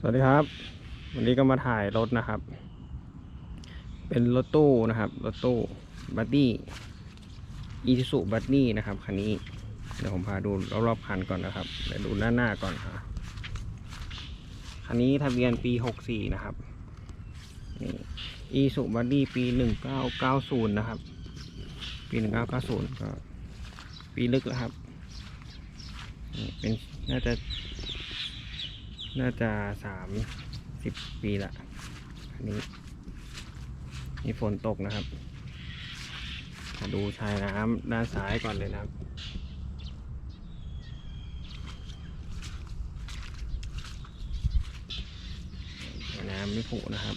สวัสดีครับ วันนี้ก็มาถ่ายรถนะครับ เป็นรถตู้นะครับ รถตู้บัดดี้อีซูซูบัดดี้นะครับคันนี้ เดี๋ยวผมพาดูรอบๆคันก่อนนะครับเดี๋ยวดูหน้าหน้าก่อนครับคันนี้ทะเบียนปี64นะครับนี่อีซูบัดดี้ปี1990นย์นะครับ ปี1990ก็ปีลึกแล้วครับเป็นน่าจะ น่าจะสามสิบปีละอันนี้มีฝนตกนะครับ มาดูชายน้ำด้านซ้ายก่อนเลยนะครับน้ำไม่ผุนะครับ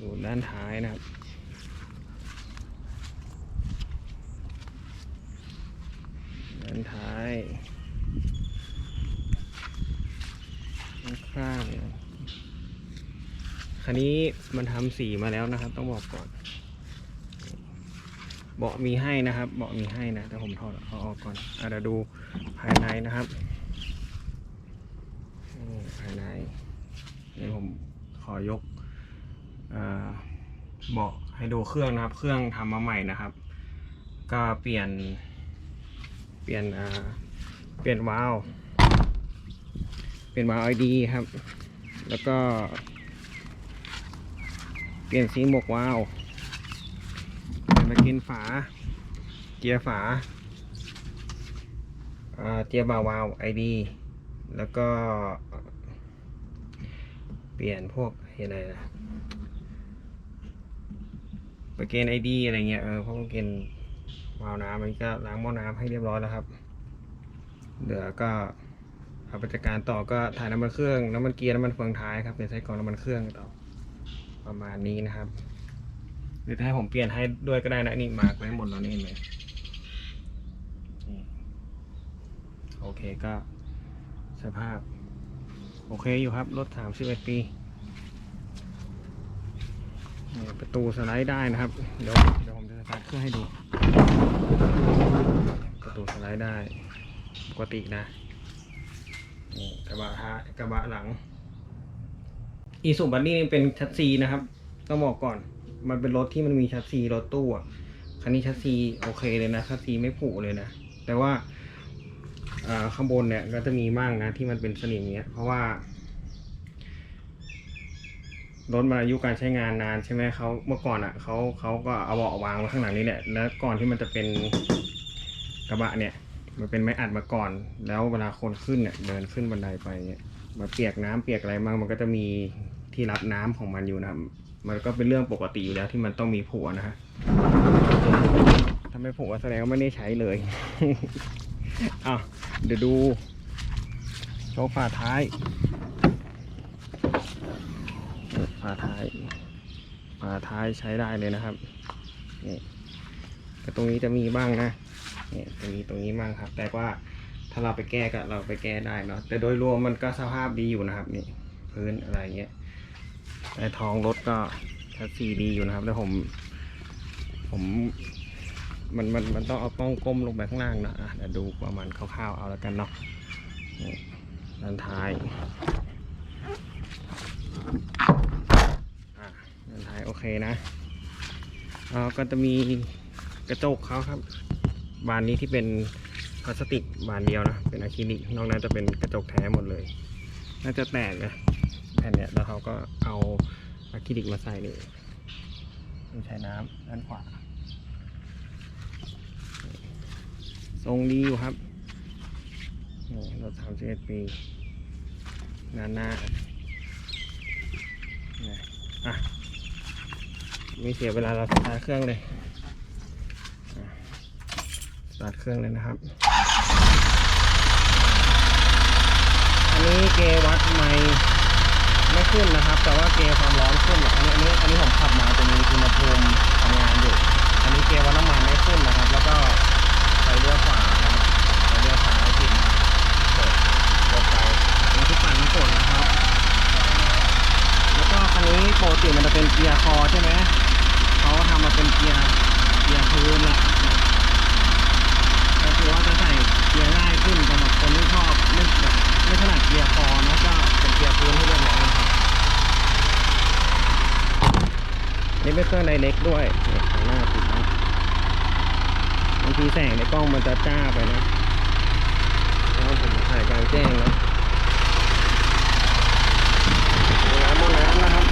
ดูด้านท้ายนะครับ ด้านท้าย ข้างๆเนี่ย คันนี้มันทำสีมาแล้วนะครับ ต้องบอกก่อน เบาะมีให้นะครับ เบาะมีให้นะแต่ผมถอดเอาออกก่อนอะเดี๋ยวดูภายในนะครับภายในนี่ผมขอยกเบาะให้ดูเครื่องนะครับ เครื่องทำมาใหม่นะครับ ก็เปลี่ยน เปลี่ยนเปลี่ยนวาล์วเป็นวาล์วไอดีครับ แล้วก็ เปลี่ยนสีหมวกวาวเปลี่ยนมากินฝาเกียร์ฝาเกียร์บาวาวไอดีแล้วก็เปลี่ยนพวกอะไรนะไประเกนไอดีอะไรเงี้ยเออพวกประเกนวาล์วน้ำมันก็ล้างหม้อน้ำให้เรียบร้อยแล้วครับเหลือก็เอาไปจัดการต่อก็ถ่ายน้ำมันเครื่องน้ำมันเกียร์น้ำมันเฟืองท้ายครับเป็นไส้กรองน้ำมันเครื่องต่อ ประมาณนี้นะครับ หรือถ้าผมเปลี่ยนให้ด้วยก็ได้นะนี่มาร์กไว้หมดแล้วนี่เห็นไหมโอเคก็สภาพ โอเคอยู่ครับ รถสามสิบเอ็ดปี ประตูสไลด์ได้นะครับ เดี๋ยวเดี๋ยวผมจะสตาร์ทเครื่องให้ดู ประตูสไลด์ได้ ปกตินะกระบะท้ายกระบะหลัง อีสุบันนี่เป็นชัดซีนะครับต้องบอกก่อน มันเป็นรถที่มันมีชัดซีรถตู้อะคันนี้ชัดซีโอเคเลยนะชัดซีไม่ผุเลยนะ แต่ว่าข้างบนเนี่ยก็จะมีมั่งนะ ที่มันเป็นสนิมเงี้ย เพราะว่ารถมันอายุการใช้งานนานใช่ไหมเขาเมื่อก่อนอะเขาเขาก็เอาเบาะวางไว้ข้างหลังนี่แหละแล้วก่อนที่มันจะเป็นกระบะเนี่ย มันเป็นไม้อัดมาก่อน แล้วเวลาคนขึ้นเนี่ยเดินขึ้นบันไดไปเนี่ย มาเปียกน้ำเปียกอะไรบ้างมันก็จะมีที่รับน้ำของมันอยู่นะครับ มันก็เป็นเรื่องปกติอยู่แล้วที่มันต้องมีผัวนะฮะถ้าไม่ผัวแสดงว่าไม่ได้ใช้เลยอะเดี๋ยวดูโชว์ฝาท้ายฝาท้ายฝาท้ายใช้ได้เลยนะครับนี่แต่ตรงนี้จะมีบ้างนะเนี่ยตรงนี้ตรงนี้มั่งครับ แต่ว่า ถ้าเราไปแก้ก็เราไปแก้ได้เนาะแต่โดยรวมมันก็สภาพดีอยู่นะครับนี่พื้นอะไรเงี้ยแต่ท้องรถก็ชัดซีดีอยู่นะครับ แล้วผม ผมมันมันมันต้องเอาต้องก้มลงไปข้างล่างนะอะเดี๋ยวดูประมาณคร่าวๆเอาแล้วกันเนาะด้านท้ายด้านท้ายโอเคนะอ่าก็จะมีกระจกเขาครับ บานนี้ที่เป็น พลาสติกบานเดียวนะ เป็นอะคริลิกนอกนั้นจะเป็นกระจกแท้หมดเลย น่าจะแตกนะแผ่นเนี้ยแล้วเขาก็เอาอะคริลิกมาใส่นี่ใช้น้ำด้านขวา ทรงดีอยู่ครับนี่รถสามสิบเอ็ดปีหน้าหน้านี่อะไม่เสียเวลาเราสตาร์ทเครื่องเลยสตาร์ทเครื่องเลยนะครับ นนี้เกวัดไม่ไม่ขึ้นนะครับ แต่ว่าเกความร้อนขึ้นอันนี้อันนี้อันนี้ผมขับมาจะมีอุณหภูมิทำงานอยู่ อันนี้เกวัดน้ำมันไม่ขึ้นนะครับ แล้วก็ไฟเลี้ยวขวานะครับไฟเลี้ยวซ้ายผิดครับเปิดเปิดไฟอันที่ปั่นน้ำฝนนะครับ แล้วก็คันนี้ปกติมันจะเป็นเกียร์คอใช่ไหมเขาทำมาเป็นเกียร์เกียร์พื้นละก็คือว่าจะใส่เนี่ยขึ้นสำหล่นแบบ นี่เป็นเครื่องไดเล็กด้วยหน้าติดนะบางทีแสงในกล้องมันจะจ้าไปนะแล้วผมถ่ายกลางแจ้งนะมีน้ำหมดน้ำนะครับ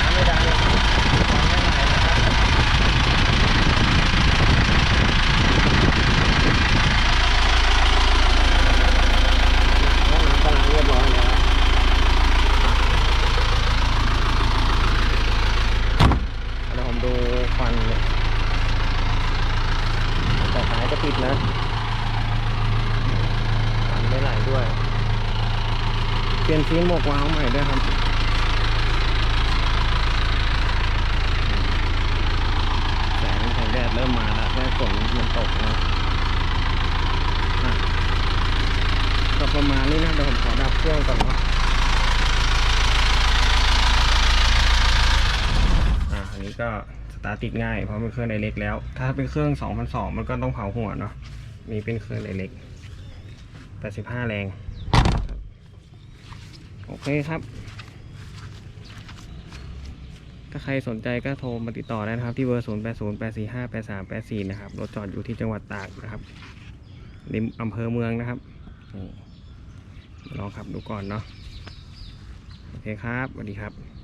น้ำไม่ดังเลยไม่ไหลนะครับห้องน้ำกำลังเรียบร้อยแล้วเดี๋ยวผมดูควันเนี่ยแต่สายจะปิดนะควันไม่ไหลด้วย เปลี่ยนซีนหมวกวาล์วใหม่ด้วยครับแสงแสงแดดเริ่มมาแล้วแค่ฝนมันตกนะอะก็ประมาณนี้นะเดี๋ยวผมขอดับเครื่องก่อนเนะอะอันนี้ก็สตาร์ทติดง่ายเพราะเป็นเครื่องไดเล็กแล้ว ถ้าเป็นเครื่อง 2002 มันก็ต้องเผาหัวเนาะนี่เป็นเครื่องไดเล็ก85 แรง โอเคครับ ถ้าใครสนใจก็โทรมาติดต่อได้นะครับ ที่เบอร์ 0 8 0 8 4 5 8 3 8 4 นะครับ รถจอดอยู่ที่จังหวัดตากนะครับริมอำเภอเมืองนะครับลองขับดูก่อนเนาะ โอเคครับ สวัสดีครับ